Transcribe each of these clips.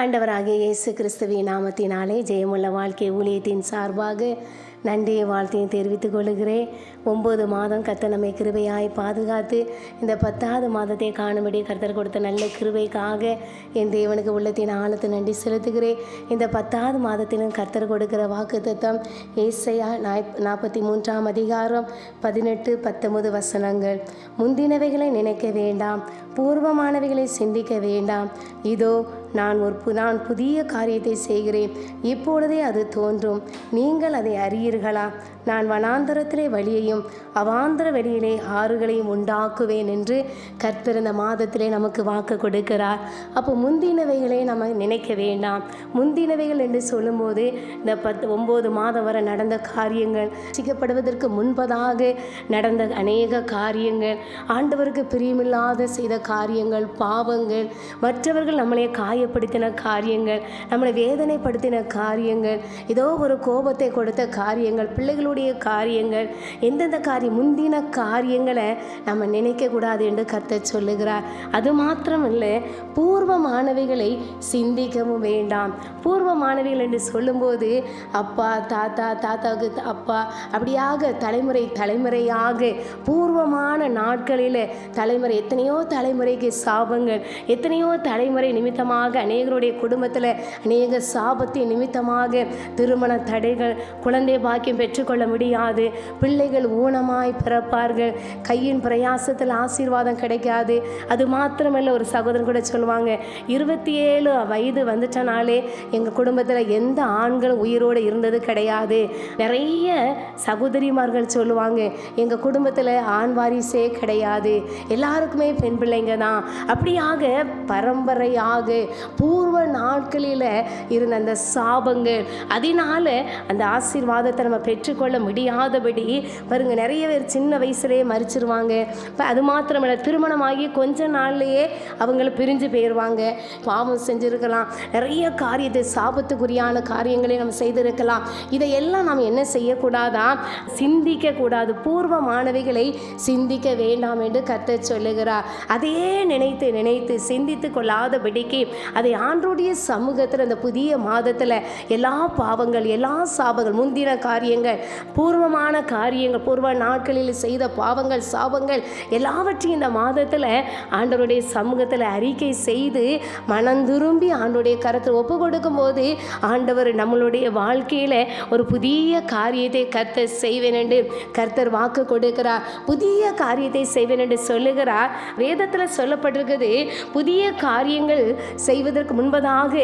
ஆண்டவராகிய இயேசு கிறிஸ்துவின் நாமத்தினாலே ஜெயமுள்ள வாழ்க்கை ஊழியத்தின் சார்பாக நன்றியை வாழ்த்தையும் தெரிவித்துக் கொள்கிறேன். ஒம்பது மாதம் கர்த்தர் நம்மை கிருபையாய் பாதுகாத்து இந்த பத்தாவது மாதத்தை காணும்படி கர்த்தர் கொடுத்த நல்ல கிருபைக்காக என் தேவனுக்கு உள்ளத்தின் ஆழத்தை நன்றி செலுத்துகிறேன். இந்த பத்தாவது மாதத்திலும் கர்த்தர் கொடுக்கிற வாக்கு தத்தம் ஏசையா நாய் நாற்பத்தி மூன்றாம் அதிகாரம் பதினெட்டு பத்தொன்பது வசனங்கள். முந்தினவைகளை நினைக்க வேண்டாம் பூர்வமானவைகளை சிந்திக்க வேண்டாம். இதோ நான் ஒரு பு- நான் புதிய காரியத்தை செய்கிறேன் இப்பொழுதே அது தோன்றும். நீங்கள் அதை அறிய அறியீர்களா நான் வனாந்தரத்திலே வழியையும் அவாந்தர வெளியிலே ஆறுகளையும் உண்டாக்குவேன் என்று கற்பிறந்த மாதத்திலே நமக்கு வாக்கு கொடுக்கிறார். அப்போ முந்தினவைகளை நம்ம நினைக்க வேண்டாம். முந்தினவைகள் என்று சொல்லும்போது இந்த பத்து ஒம்பது மாதம் வரை நடந்த காரியங்கள் சிக்கப்படுவதற்கு முன்பதாக நடந்த அநேக காரியங்கள் ஆண்டவருக்கு பிரியமில்லாத செய்த காரியங்கள் பாவங்கள் மற்றவர்கள் நம்மளை காயப்படுத்தின காரியங்கள் நம்மளை வேதனைப்படுத்தின காரியங்கள் ஏதோ ஒரு கோபத்தை கொடுத்த காரியங்கள் பிள்ளைகளுடைய காரியங்கள் எந்தெந்த காரியம் முந்தின காரியங்களை நம்ம நினைக்கக்கூடாது என்று கர்த்தர் சொல்லுகிறார். அது மாத்திரம் இல்லை பூர்வமானவைகளை சிந்திக்கவும் வேண்டாம். பூர்வமானவைகள் என்று சொல்லும்போது அப்பா தாத்தா தாத்தாவுக்கு அப்பா அப்படியாக தலைமுறை தலைமுறையாக பூர்வமான நாட்களில் தலைமுறை எத்தனையோ தலைமுறைக்கு சாபங்கள் எத்தனையோ தலைமுறை நிமித்தமாக அநேகருடைய குடும்பத்தில் அநேக சாபத்தின் நிமித்தமாக திருமண தடைகள் குழந்தை பாக்கியம் பெற்றுக்கொள்ள முடியாது. பிள்ளைகள் ஊனமாய் பிறப்பார்கள். கையின் பிரயாசத்தில் ஆசீர்வாதம் கிடைக்காது. அது மாத்திரமல்ல ஒரு சகோதரன் கூட சொல்லுவாங்க இருபத்தி ஏழு வயது வந்துட்டனாலே எங்கள் குடும்பத்தில் எந்த ஆண்களும் உயிரோடு இருந்தது கிடையாது. நிறைய சகோதரிமார்கள் சொல்லுவாங்க எங்கள் குடும்பத்தில் ஆண் வாரிசே கிடையாது. எல்லாருக்குமே பெண் பிள்ளைங்க தான். அப்படியாக பரம்பரையாக பூர்வ நாட்களில் இருந்த அந்த சாபங்கள் அதனால அந்த ஆசீர்வாதத்தை நம்ம பெற்றுக்கொள்ள முடியாதபடி பாருங்க நிறைய பேர் சின்ன வயசுலேயே மறிச்சிருவாங்க. இப்போ அது மாத்திரமல்ல திருமணமாகி கொஞ்ச நாள்லேயே அவங்கள பிரிஞ்சு போயிடுவாங்க பாவம் செஞ்சுருக்கலாம். நிறைய காரியத்தை சாபத்துக்குரியான காரியங்களை நம்ம செய்திருக்கலாம். இதையெல்லாம் நாம் என்ன செய்யக்கூடாதா? சிந்திக்கக்கூடாது. பூர்வ பூர்வமானவைகளை சிந்திக்க வேண்டாம் என்று கத்த சொல்லுகிறார். அதையே நினைத்து நினைத்து சிந்தித்து கொள்ளாதபடிக்கு அதை ஆண்டோடைய சமூகத்தில் அந்த புதிய மாதத்தில் எல்லா பாவங்கள் எல்லா சாபங்கள் முந்தின காரியங்கள் பூர்வமான காரியங்கள் பூர்வ நாட்களில் செய்த பாவங்கள் சாபங்கள் எல்லாவற்றையும் இந்த மாதத்தில் ஆண்டவருடைய சமூகத்தில் அறிக்கை செய்து மனம் திரும்பி ஆண்டவருடைய கருத்தை ஒப்பு கொடுக்கும்போது ஆண்டவர் நம்மளுடைய வாழ்க்கையில் ஒரு புதிய காரியத்தை கர்த்தர் செய்வேன் என்று கர்த்தர் வாக்கு கொடுக்கிறார். புதிய காரியத்தை செய்வேன் என்று சொல்லுகிறார். வேதத்தில் சொல்லப்பட்டிருக்குது புதிய காரியங்கள் செய்வதற்கு முன்பதாக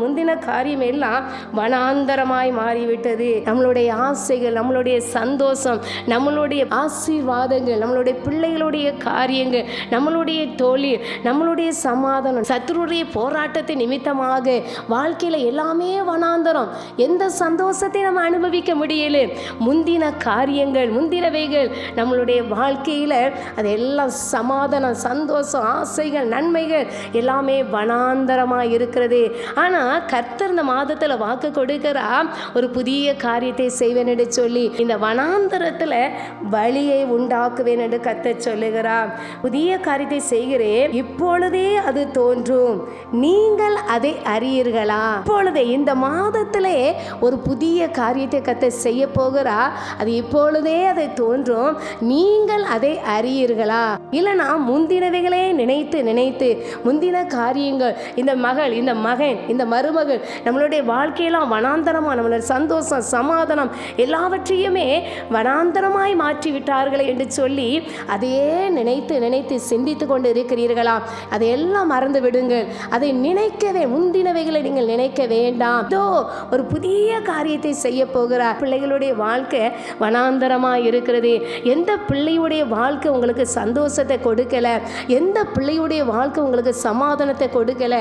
முந்தின காரியம் எல்லாம் வனாந்தரமாய் மாறிவிட்டது. நம்மளுடைய ஆசைகள் நம்மளுடைய சந்தோஷம் நம்மளுடைய ஆசீர்வாதங்கள் நம்மளுடைய பிள்ளைகளுடைய காரியங்கள் நம்மளுடைய தொழில் நம்மளுடைய சமாதானம் சத்துருடைய போராட்டத்தை நிமித்தமாக வாழ்க்கையில் எல்லாமே வனாந்தரம். எந்த சந்தோஷத்தை நம்ம அனுபவிக்க முடியல? முந்தின காரியங்கள் முந்தினவைகள் நம்மளுடைய வாழ்க்கையில் அதெல்லாம் சமாதானம் சந்தோஷம் ஆசைகள் நன்மைகள் எல்லாமே வனாந்தரமாக இருக்கிறது. ஆனால் கர்த்தர் இந்த மாதத்தில் வாக்கு கொடுக்கிறா ஒரு புதிய காரியத்தை செய்வேன் என்று சொல்லி இந்த வனாந்தரத்தில் வழியை உண்டாக்குவேன் என்று கத்த சொல்லுகிறார். புதிய காரியத்தை செய்கிறேன். இப்பொழுதே அது தோன்றும். நீங்கள் அதை அறியீர்களா? இப்பொழுதே இந்த மாதத்திலே ஒரு புதிய காரியத்தை கத்த செய்ய போகிறா? அது இப்பொழுதே அதை தோன்றும். நீங்கள் அதை அறியீர்களா? இல்லைனா முந்தினவைகளே நினைத்து நினைத்து முந்தின காரியங்கள் இந்த மகள் இந்த மகன் இந்த மருமகள் நம்மளுடைய வாழ்க்கையெல்லாம் வனாந்தரமாக நம்மளோட சந்தோஷம் சமாதானம் எல்லாவற்றையும் வனாந்தரமாய் மாற்றி விட்டார்களே என்று சொல்லி அதையே நினைத்து நினைத்து சிந்தித்து கொண்டு இருக்கிறீர்களாம் அதையெல்லாம் மறந்து விடுங்கள். அதை நினைக்கவே முந்தினவைகளை நீங்கள் நினைக்க வேண்டாம். இதோ ஒரு புதிய காரியத்தை செய்ய போகிறார். பிள்ளைகளுடைய வாழ்க்கை வனாந்தரமாக இருக்கிறது. எந்த பிள்ளையுடைய வாழ்க்கை உங்களுக்கு சந்தோஷத்தை கொடுக்கல? எந்த பிள்ளையுடைய வாழ்க்கை உங்களுக்கு சமாதானத்தை கொடுக்கல?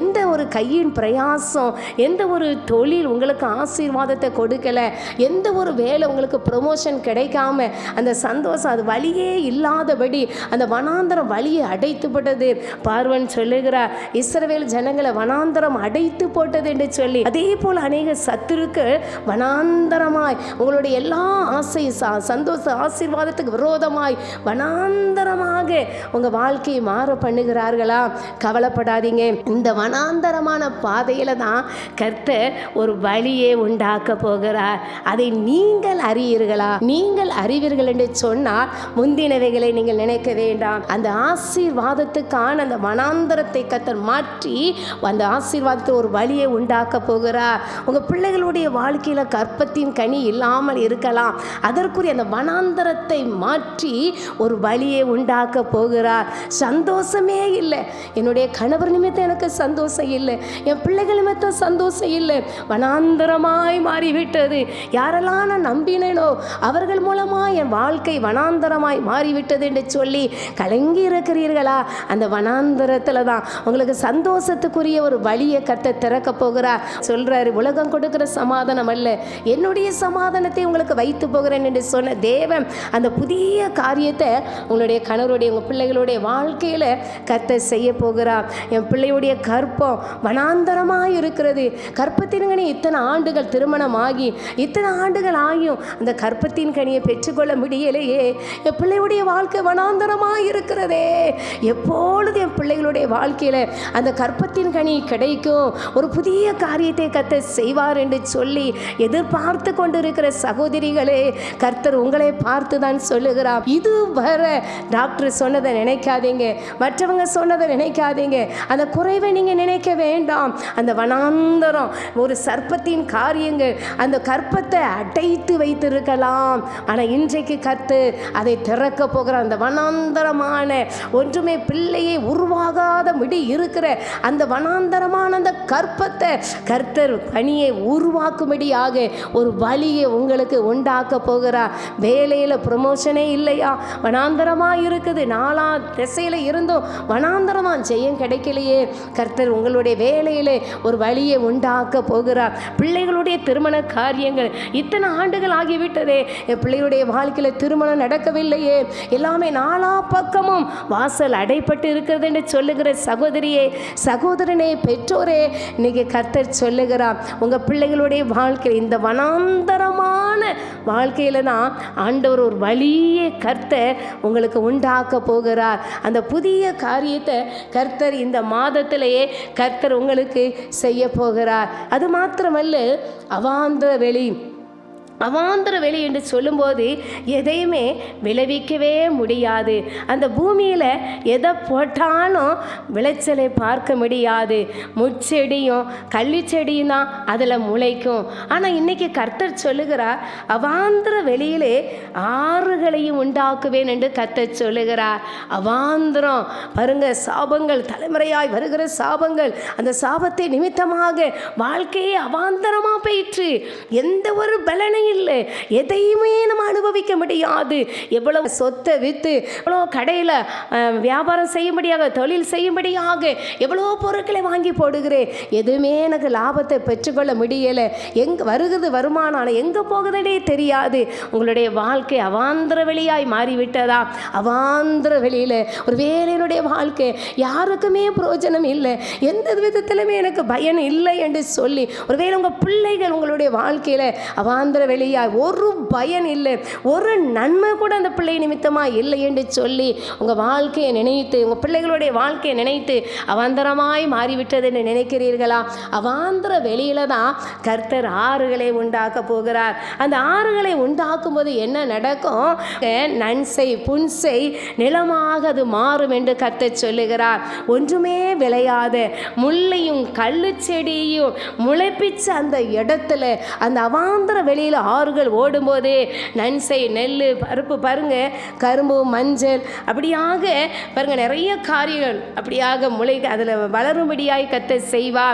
எந்த ஒரு கையின் பிரயாசம் எந்த ஒரு தொழில் உங்களுக்கு ஆசீர்வாதத்தை கொடுக்கல? எந்த ஒரு வேலை உங்களுக்கு ப்ரொமோஷன் கிடைக்காம அந்த சந்தோஷம் அது வழியே இல்லாதபடி அந்த வனாந்தரம் வழியை அடைத்து போட்டது. பார்வன் சொல்லுகிறார் இஸ்ரவேல் ஜனங்களை வனாந்தரம் அடைத்து போட்டது என்று சொல்லி அதே போல் அநேக சத்துருக்கு வனாந்தரமாய் உங்களுடைய எல்லா ஆசை சந்தோஷ ஆசீர்வாதத்துக்கு விரோதமாய் வனாந்தரமாக உங்கள் வாழ்க்கையை மாற பண்ணுகிறார்களா? கவலைப்படாதீங்க. இந்த வனாந்தரமான பாதையில் தான் கர்த்தர் ஒரு வழியை உண்டாக்க போகிறார். அதை நீங்கள் நீங்கள் அறியீர்களா? நீங்கள் அறிவீர்கள் என்று சொன்னால் முந்தினவைகளை நீங்கள் நினைக்க வேண்டாம். அந்த ஆசீர்வாதத்துக்கான அந்த மனாந்தரத்தை கத்தர் மாற்றி அந்த ஆசீர்வாதத்தை ஒரு வழியை உண்டாக்க போகிறார். உங்கள் பிள்ளைகளுடைய வாழ்க்கையில் கற்பத்தின் கனி இல்லாமல் இருக்கலாம். அதற்குரிய அந்த மனாந்தரத்தை மாற்றி ஒரு வழியை உண்டாக்க போகிறார். சந்தோஷமே இல்லை. என்னுடைய கணவர் நிமித்தம் எனக்கு சந்தோஷம் இல்லை. என் பிள்ளைகள் நிமித்தம் சந்தோஷம் இல்லை. வனாந்தரமாய் மாறிவிட்டது. யாரெல்லாம் நான் நம்பினேனோ? அவர்கள் மூலமாக என் வாழ்க்கை வனாந்தரமாய் மாறிவிட்டது என்று சொல்லி கலங்கி இருக்கிறீர்களா அந்த வனாந்தரத்தில் தான் உங்களுக்கு சந்தோஷத்துக்குரிய ஒரு வழியை கத்த திறக்க போகிறார். சொல்கிறாரு உலகம் கொடுக்குற சமாதானம் அல்ல. என்னுடைய சமாதானத்தை உங்களுக்கு வைத்து போகிறேன் என்று சொன்ன தேவன் அந்த புதிய காரியத்தை உங்களுடைய கணவருடைய உங்கள் பிள்ளைகளுடைய வாழ்க்கையில் கத்த செய்ய போகிறார். என் பிள்ளையுடைய கற்பம் வனாந்தரமாக இருக்கிறது. கற்பத்தினுங்கனே இத்தனை ஆண்டுகள் திருமணமாகி இத்தனை ஆண்டுகள் தாயும் அந்த கற்பத்தின் கனியை பெற்றுக்கொள்ள முடியலையே. என் பிள்ளையுடைய வாழ்க்கை வனாந்தரமாக இருக்கிறதே. எப்பொழுது என் பிள்ளைகளுடைய வாழ்க்கையில் அந்த கற்பத்தின் கனி கிடைக்கும்? ஒரு புதிய காரியத்தை கத்த செய்வார் என்று சொல்லி எதிர்பார்த்து கொண்டிருக்கிற சகோதரிகளே கர்த்தர் உங்களை பார்த்து தான் சொல்லுகிறார். இது வர டாக்டர் சொன்னதை நினைக்காதீங்க. மற்றவங்க சொன்னதை நினைக்காதீங்க. அந்த குறைவை நீங்கள் நினைக்க வேண்டாம். அந்த வனாந்தரம் ஒரு சர்ப்பத்தின் காரியங்கள் அந்த கற்பத்தை அடைத்து வைத்திருக்கலாம். ஆனால் இன்றைக்கு கத்து அதை திறக்க போகிற அந்த வனாந்தரமான ஒன்றுமே பிள்ளையை உருவாகாத விடி இருக்கிற அந்த வனாந்தரமான அந்த கற்பத்தை கர்த்தர் பணியை உருவாக்கும்படியாக ஒரு வழியை உங்களுக்கு உண்டாக்க போகிறார் வேலையில் ப்ரொமோஷனே இல்லையா? வனாந்தரமாக இருக்குது. நாலா திசையில் இருந்தும் வனாந்தரமாக தான் ஜெயம் கிடைக்கலையே. கர்த்தர் உங்களுடைய வேலையில் ஒரு வழியை உண்டாக்க போகிறார் பிள்ளைகளுடைய திருமண காரியங்கள் இத்தனை ஆண்டுகள் ஆகிவிட்டதே. என் பிள்ளையுடைய வாழ்க்கையில் திருமணம் நடக்கவில்லையே. எல்லாமே நாலா பக்கமும் வாசல் அடைப்பட்டு இருக்கிறது என்று சொல்லுகிற சகோதரியே சகோதரனே பெற்றோரே இன்னைக்கு கர்த்தர் சொல்லுகிறார் உங்கள் பிள்ளைகளுடைய வாழ்க்கையில் இந்த வனாந்தரமான வாழ்க்கையில் தான் ஆண்டவர் ஒரு வழிய கர்த்தர் உங்களுக்கு உண்டாக்க போகிறார். அந்த புதிய காரியத்தை கர்த்தர் இந்த மாதத்திலேயே கர்த்தர் உங்களுக்கு செய்ய போகிறார். அது மாத்திரமல்ல அவாந்த வெளி அவாந்திர வெளி என்று சொல்லும்போது எதையுமே விளைவிக்கவே முடியாது. அந்த பூமியில் எதை போட்டாலும் விளைச்சலை பார்க்க முடியாது. முட்செடியும் கள்ளிச்செடியும் தான் அதில் முளைக்கும். ஆனால் இன்றைக்கி கர்த்தர் சொல்லுகிறார் அவாந்திர வெளியிலே ஆறுகளையும் உண்டாக்குவேன் என்று கர்த்தர் சொல்லுகிறார். அவாந்திரம் பாருங்க சாபங்கள் தலைமுறையாய் வருகிற சாபங்கள் அந்த சாபத்தை நிமித்தமாக வாழ்க்கையே அவாந்தரமாக போயிற்று. எந்த ஒரு பலனையும் இல்லை. எதையுமே நம்ம அனுபவிக்க முடியாது. எவ்வளவு சொத்தை விற்று எவ்வளோ கடையில் வியாபாரம் செய்யும்படியாக தொழில் செய்யும்படியாக எவ்வளோ பொருட்களை வாங்கி போடுகிறேன். எதுவுமே எனக்கு லாபத்தை பெற்றுக்கொள்ள முடியலை. எங்கே வருகிறது வருமானம் ஆனால் எங்கே போகுதுன்னே தெரியாது. உங்களுடைய வாழ்க்கை அவாந்திர வெளியாய் மாறிவிட்டதா? அவாந்திர வெளியில் ஒரு வேலையினுடைய வாழ்க்கை யாருக்குமே பிரயோஜனம் இல்லை. எந்த விதத்திலுமே எனக்கு பயன் இல்லை என்று சொல்லி ஒருவேளை உங்கள் பிள்ளைகள் உங்களுடைய வாழ்க்கையில் அவாந்திர வெளியாய் ஒரு பயன் இல்லை. ஒரு நன்மை கூட அந்த பிள்ளை நிமித்தமாக இல்லை என்று சொல்லி உங்கள் வாழ்க்கையை நினைத்து உங்கள் பிள்ளைகளுடைய வாழ்க்கையை நினைத்து அவாந்தரமாய் மாறிவிட்டது என்று நினைக்கிறீர்களா? அவாந்திர வெளியில தான் கர்த்தர் ஆறுகளை உண்டாக்க போகிறார். அந்த ஆறுகளை உண்டாக்கும் போது என்ன நடக்கும்? நன்சை புன்சை நிலமாக அது மாறும் என்று கர்த்தர் சொல்லுகிறார். ஒன்றுமே விளையாத. முள்ளையும் கள்ளு செடியும் முளைப்பிச்ச அந்த இடத்துல அந்த அவாந்திர வெளியில் ஆறுகள் ஓடும்போது நன்சை நெல் பருப்பு பாருங்கள் கரும்பு மஞ்சள் அப்படியாக பாருங்க நிறைய காரியங்கள் அப்படியாக முளை அதில் வளரும்படியாய் கத்த செய்வா.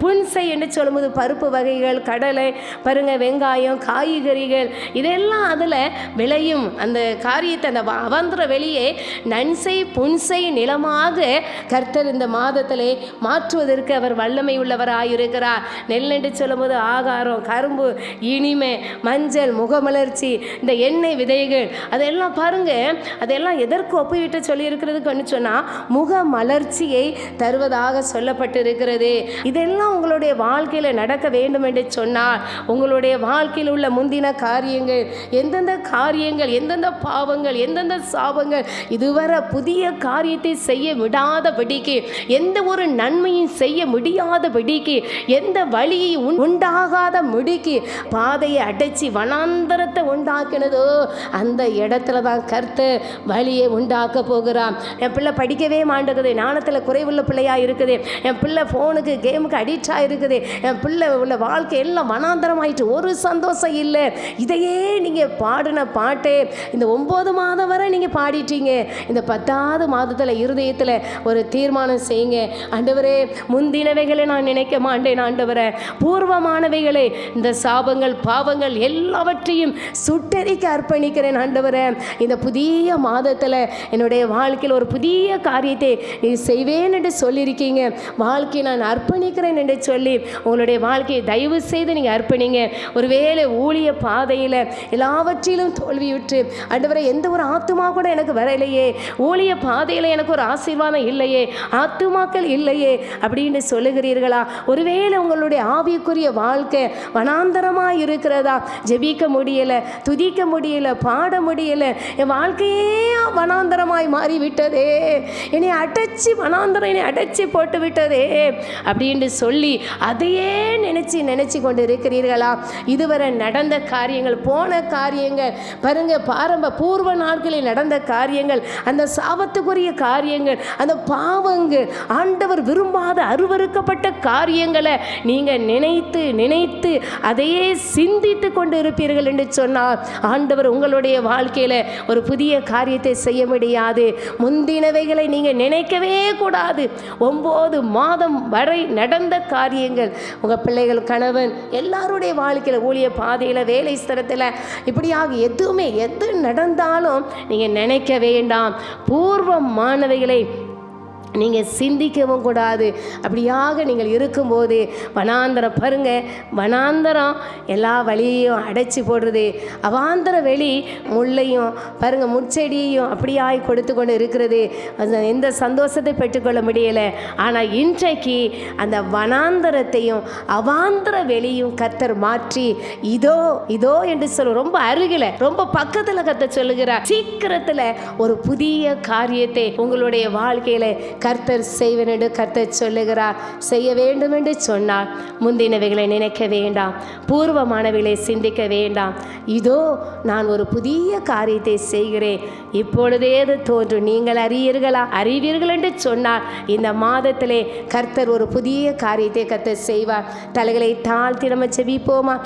புன்சை என்று சொல்லும்போது பருப்பு வகைகள் கடலை பாருங்க வெங்காயம் காய்கறிகள் இதெல்லாம் அதில் விளையும். அந்த காரியத்தை அந்த அவந்திர வெளியே நன்சை புன்சை நிலமாக கர்த்தர் இந்த மாதத்திலே மாற்றுவதற்கு அவர் வல்லமை உள்ளவராயிருக்கிறார். நெல் என்று சொல்லும்போது ஆகாரம் கரும்பு இனிமை மஞ்சள் முகமலர்ச்சி இந்த எண்ணெய் விதைகள் அதெல்லாம் பாருங்க. அதெல்லாம் எதற்கு ஒப்புவிட்டு சொல்லியிருக்கிறதுக்கு சொன்னால் முக மலர்ச்சியை தருவதாக சொல்லப்பட்டிருக்கிறது. இதெல்லாம் உங்களுடைய வாழ்க்கையில் நடக்க வேண்டும் என்று சொன்னால் உங்களுடைய வாழ்க்கையில் உள்ள முந்தின காரியங்கள் எந்தெந்த காரியங்கள் எந்தெந்த பாவங்கள் எந்தெந்த சாபங்கள் இதுவரை புதிய காரியத்தை செய்ய விடாதபடிக்கு எந்த ஒரு நன்மையும் செய்ய முடியாதபடிக்கு எந்த வழியை உண்டாகாத முடிக்கு பாதையை அடைச்சி வனாந்தரத்தை உண்டாக்கினதோ அந்த இடத்துல தான் கருத்து வழியை உண்டாக்க போகிறான். என் பிள்ளை படிக்கவே மாட்டேங்குது. ஞானத்தில் குறைவுள்ள பிள்ளையாக இருக்குது. என் பிள்ளை ஃபோனுக்கு கேமுக்கு அடிக்டாக இருக்குது. என் பிள்ளை உள்ள வாழ்க்கை எல்லாம் வனாந்தரமாயிட்டு ஒரு சந்தோஷம் இல்லை. இதையே நீங்கள் பாடின பாட்டே இந்த ஒம்பது மாதம் வரை நீங்கள் பாடிட்டீங்க. இந்த பத்தாவது மாதத்தில் இருதயத்தில் ஒரு தீர்மானம் செய்யுங்க. ஆண்டவரே முந்தினவைகளை நான் நினைக்க மாட்டேன் ஆண்டவரே. பூர்வமானவைகளை இந்த சாபங்கள் பாவங்கள் எல்லாவற்றையும் சுட்டரிக்க அர்ப்பணிக்கிறேன் ஆண்டவரே. இந்த புதிய மாதத்தில் என்னுடைய வாழ்க்கையில் ஒரு புதிய காரியத்தை நீ செய்வேன் என்று சொல்லியிருக்கீங்க. வாழ்க்கையை நான் அர்ப்பணிக்கிறேன் என்று சொல்லி உங்களுடைய வாழ்க்கையை தயவு செய்து நீங்கள் அர்ப்பணிங்க. ஒருவேளை ஊழிய பாதையில் எல்லாவற்றிலும் தோல்வியுற்று ஆண்டவரை எந்த ஒரு ஆத்துமா கூட எனக்கு வரலையே. ஊழிய பாதையில் எனக்கு ஒரு ஆசீர்வாதம் இல்லையே. ஆத்துமாக்கள் இல்லையே அப்படின்னு சொல்லுகிறீர்களா? ஒருவேளை உங்களுடைய ஆவிக்குரிய வாழ்க்கை வனாந்தரமாக இருக்கிறதா? ஜெபிக்க முடியலை துதிக்க முடியல பாட முடியல. என் வாழ்க்கையே வனாந்தரமாய் மாறிவிட்டதே. என்னை அடைச்சி வனாந்தரம் என்னை அடைச்சி போட்டு விட்டதே அப்படின்னு சொல்லி அதையே நினச்சி நினச்சி கொண்டு இருக்கிறீர்களா இதுவரை நடந்த காரியங்கள் போன காரியங்கள் பாருங்க பாரம்ப பூர்வ நாட்களில் நடந்த காரியங்கள் அந்த சாபத்துக்குரிய காரியங்கள் அந்த பாவங்கள் ஆண்டவர் விரும்பாத அருவருக்கப்பட்ட காரியங்களை நீங்கள் நினைத்து நினைத்து அதையே சிந்தித்து கொண்டு இருப்பீர்கள் என்று சொன்னால் ஆண்டவர் உங்களுடைய வாழ்க்கையில் ஒரு புதிய காரியத்தை செய்ய முடியாது. முந்தினவைகளை நீங்கள் நினைக்கவே கூடாது. ஒம்பது மாதம் வரை நடந்த காரியங்கள். உங்கள் பிள்ளைகள் கணவன் எல்லாருடைய வாழ்க்கையில் ஊழிய பாதையில் வேலை ஸ்தலத்தில் இப்படியாக எதுவுமே எது நடந்தாலும் நீங்கள் நினைக்க வேண்டாம். பூர்வமானவைகளை நீங்கள் சிந்திக்கவும் கூடாது. அப்படியாக நீங்கள் இருக்கும்போது வனாந்தரம் பாருங்க. வனாந்தரம் எல்லா வழியையும் அடைச்சி போடுறது. அவாந்தர வெளி முள்ளையும் பாருங்க முச்செடியையும் அப்படியாய் கொடுத்து கொண்டு இருக்கிறது எந்த சந்தோஷத்தை பெற்றுக்கொள்ள முடியலை. ஆனால் இன்றைக்கு அந்த வனாந்தரத்தையும் அவாந்தர வெளியும் கத்தர் மாற்றி இதோ இதோ என்று சொல்ல ரொம்ப அருகில் ரொம்ப பக்கத்தில் கத்த சொல்லுகிறார். சீக்கிரத்தில் ஒரு புதிய காரியத்தை உங்களுடைய வாழ்க்கையில கர்த்தர் செய்வன் என்று கர்த்தர் சொல்லுகிறார். செய்ய வேண்டும் என்று சொன்னால் முந்தினவைகளை நினைக்க வேண்டாம். பூர்வமானவைகளை சிந்திக்க வேண்டாம். இதோ நான் ஒரு புதிய காரியத்தை செய்கிறேன். இப்பொழுதே அது தோன்றும். நீங்கள் அறியீர்களா? அறிவீர்கள் என்று சொன்னால் இந்த மாதத்திலே கர்த்தர் ஒரு புதிய காரியத்தை கர்த்தர் செய்வார். தலைகளை தாழ்த்தி நம்ம செபிப்போமா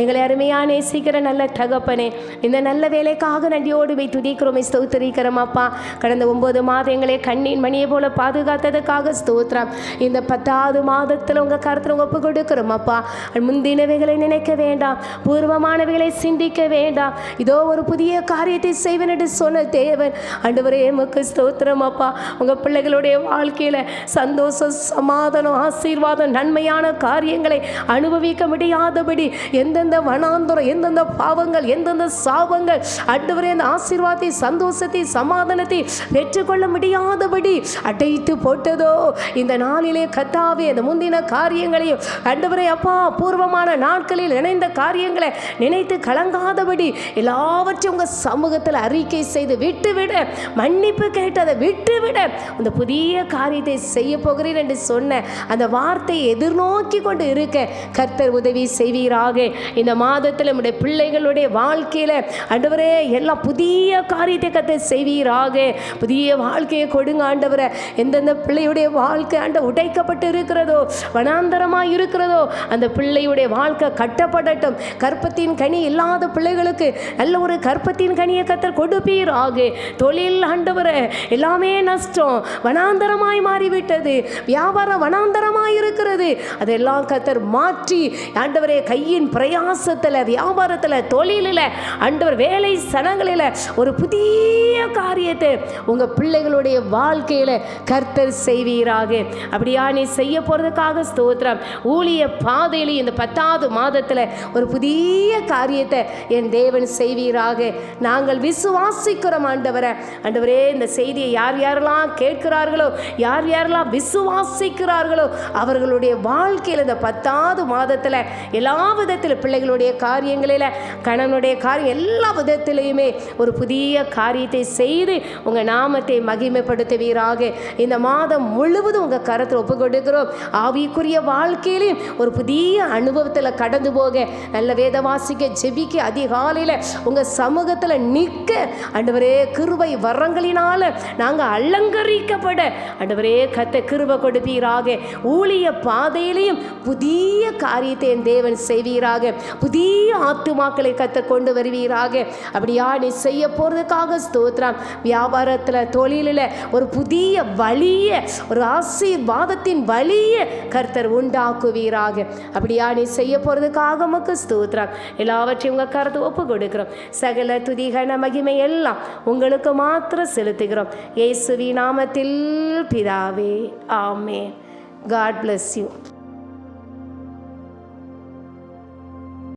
எங்களை அருமையான நேசிக்கிற நல்ல தகப்பனே இந்த நல்ல வேலைக்காக நன்றியோடு போய் துதிக்கிறோமே ஸ்தோத்திரிக்கிறோம் அப்பா. கடந்த ஒன்பது மாதம் எங்களை கண்ணின் மணியை போல பாதுகாத்ததுக்காக ஸ்தோத்திரம். இந்த பத்தாவது மாதத்தில் உங்கள் கருத்தில் ஒப்பு கொடுக்கிறோம் அப்பா. முந்தினவைகளை நினைக்க வேண்டாம் பூர்வமானவைகளை சிந்திக்க வேண்டாம். இதோ ஒரு புதிய காரியத்தை செய்வேன் என்று சொன்ன தேவன் அன்றுவரே எமக்கு ஸ்தோத்திரம் அப்பா. உங்கள் பிள்ளைகளுடைய வாழ்க்கையில் சந்தோஷம் சமாதானம் ஆசீர்வாதம் நன்மையான காரியங்களை அனுபவிக்க முடியாதபடி எந்த எந்தெந்த வனாந்தரம் எந்தெந்த பாவங்கள் எந்தெந்த சாபங்கள் ஆண்டவரே அந்த ஆசீர்வாதத்தை சந்தோஷத்தை சமாதானத்தை பெற்றுக்கொள்ள முடியாதபடி அடைத்து போட்டதோ இந்த நாளிலே கத்தாவே அந்த முந்தின காரியங்களையும் ஆண்டவரே அப்பா பூர்வமான நாட்களில் நினைந்த காரியங்களை நினைத்து கலங்காதபடி எல்லாவற்றையும் உங்கள் சமூகத்தில் அறிக்கை செய்து விட்டுவிட மன்னிப்பு கேட்டதை விட்டுவிட அந்த புதிய காரியத்தை செய்ய போகிறேன் என்று சொன்ன அந்த வார்த்தையை எதிர்நோக்கி கொண்டு இருக்க கர்த்தர் உதவி செய்வீராக. இந்த மாதத்தில் நம்முடைய பிள்ளைகளுடைய வாழ்க்கையில் ஆண்டவரே எல்லாம் புதிய காரியத்தை கர்த்தர் செய்வீராக. புதிய வாழ்க்கையை கொடுங்க ஆண்டவரை. எந்தெந்த பிள்ளையுடைய வாழ்க்கை ஆண்ட உடைக்கப்பட்டு இருக்கிறதோ வனாந்தரமாக இருக்கிறதோ அந்த பிள்ளையுடைய வாழ்க்கை கட்டப்படட்டும். கற்பத்தின் கனி இல்லாத பிள்ளைகளுக்கு நல்ல ஒரு கற்பத்தின் கனியை கத்தர் கொடுப்பீராக. தொழில் ஆண்டவரை எல்லாமே நஷ்டம் வனாந்தரமாய் மாறிவிட்டது. வியாபாரம் வனாந்தரமாய் இருக்கிறது. அதெல்லாம் கத்தர் மாற்றி ஆண்டவரே கையின் பிரய பிரயாசத்தில் வியாபாரத்தில் தொழிலில் அண்டவர் வேலை சனங்களில் ஒரு புதிய காரியத்தை உங்கள் பிள்ளைகளுடைய வாழ்க்கையில் கர்த்தர் செய்வீராக. அப்படியா நீ செய்ய போகிறதுக்காக ஸ்தோத்திரம். ஊழிய பாதையில் இந்த பத்தாவது மாதத்தில் ஒரு புதிய காரியத்தை என் தேவன் செய்வீராக. நாங்கள் விசுவாசிக்கிறோம் ஆண்டவரை. ஆண்டவரே இந்த செய்தியை யார் யாரெல்லாம் கேட்கிறார்களோ யார் யாரெல்லாம் விசுவாசிக்கிறார்களோ அவர்களுடைய வாழ்க்கையில் இந்த பத்தாவது மாதத்தில் எல்லா விதத்தில் பிள்ளைகளுடைய காரியங்களில் கணவனுடைய காரியம் எல்லா விதத்திலையுமே ஒரு புதிய காரியத்தை செய்து உங்கள் நாமத்தை மகிமைப்படுத்துவீராக. இந்த மாதம் முழுவதும் உங்கள் கரத்தில் ஒப்பு கொடுக்கிறோம் ஆவிக்குரிய வாழ்க்கையிலையும் ஒரு புதிய அனுபவத்தில் கடந்து போக நல்ல வேத வாசிக்க ஜெபிக்க அதிகாலையில் உங்கள் சமூகத்தில் நிற்க ஆண்டவரே கிருபை வரங்களினால் நாங்கள் அலங்கரிக்கப்பட ஆண்டவரே கத்த கிருபை கொடுப்பீராக. ஊழிய பாதையிலையும் புதிய காரியத்தை என் தேவன் செய்வீராக. புதிய ஆத்துமாக்களை கத்த கொண்டு வருவீராக. அப்படியா நீ செய்ய போகிறதுக்காக ஸ்தோத்திரம். வியாபாரத்தில் தொழிலில் ஒரு புதிய வழிய ஒரு ஆசீர்வாதத்தின் வழிய கர்த்தர் உண்டாக்குவீராக. அப்படியா நீ செய்ய போகிறதுக்காக உமக்கு ஸ்தோத்திரம். எல்லாவற்றையும் உங்கள் கருத்து ஒப்பு கொடுக்குறோம் சகல துதிகன மகிமை எல்லாம் உங்களுக்கு மாத்திரம் செலுத்துகிறோம். இயேசுவி நாமத்தில் பிதாவே ஆமே காட் பிளஸ் யூ